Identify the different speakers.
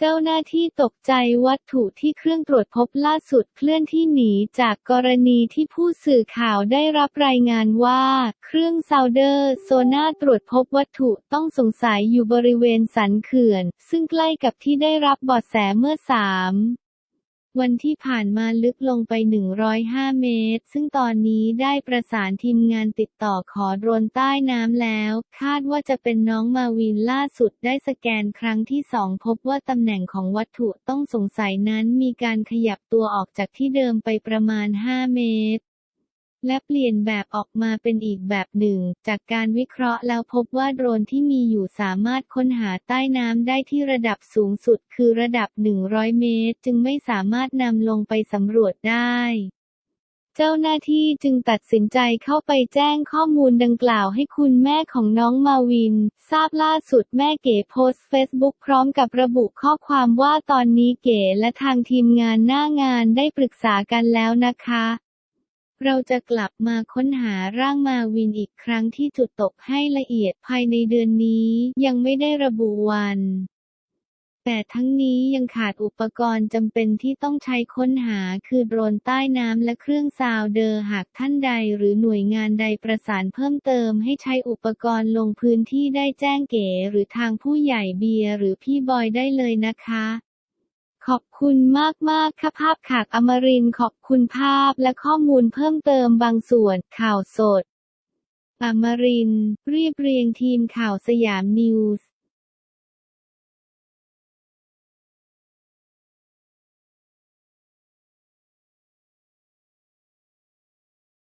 Speaker 1: เจ้าหน้าที่ตกใจวัตถุที่เครื่องตรวจพบล่าสุดเคลื่อนที่หนีจากกรณีที่ผู้สื่อข่าวได้รับรายงานว่า เครื่องซาวเดอร์โซน่าตรวจพบวัตถุต้องสงสัยอยู่บริเวณสันเขื่อน ซึ่งใกล้กับที่ได้รับเบาะแสเมื่อสาม วันที่ผ่านมาลึกลงไป 105 เมตร ซึ่งตอนนี้ได้ประสานทีมงานติดต่อขอโดรนใต้น้ำแล้ว คาดว่าจะเป็นน้องมาวินล่าสุดได้สแกนครั้งที่สองพบว่าตำแหน่งของวัตถุต้องสงสัยนั้นมีการขยับตัวออกจากที่เดิมไปประมาณ 5 เมตร และเปลี่ยนแบบออกมาเป็นอีกแบบหนึ่ง จากการวิเคราะห์แล้วพบว่าโดรนที่มีอยู่สามารถค้นหาใต้น้ำได้ที่ระดับสูงสุดคือระดับ 100 เมตร จึงไม่สามารถนำลงไปสำรวจได้เจ้าหน้าที่จึงตัดสินใจเข้าไปแจ้งข้อมูลดังกล่าวให้คุณแม่ของน้องมาวิน ทราบล่าสุดแม่เก๋โพสต์เฟซบุ๊กพร้อมกับระบุข้อความว่าตอนนี้เก๋และทางทีมงานหน้างานได้ปรึกษากันแล้วนะคะ เราจะกลับมาค้นหาร่างมาวินอีกครั้งที่จุดตกให้ละเอียดภายในเดือนนี้ยังไม่ได้ระบุวัน แต่ทั้งนี้ยังขาดอุปกรณ์จำเป็นที่ต้องใช้ค้นหาคือโดรนใต้น้ำและเครื่องซาวเดอร์หากท่านใดหรือหน่วยงานใดประสานเพิ่มเติมให้ใช้อุปกรณ์ลงพื้นที่ได้แจ้งเก๋หรือทางผู้ใหญ่เบียร์หรือพี่บอยได้เลยนะคะ ขอบคุณมากๆค่ะภาพขากอมรินขอบคุณภาพและข้อมูลเพิ่มเติมบางส่วน ข่าวสด อมรินเรียบเรียงทีมข่าวสยามนิวส์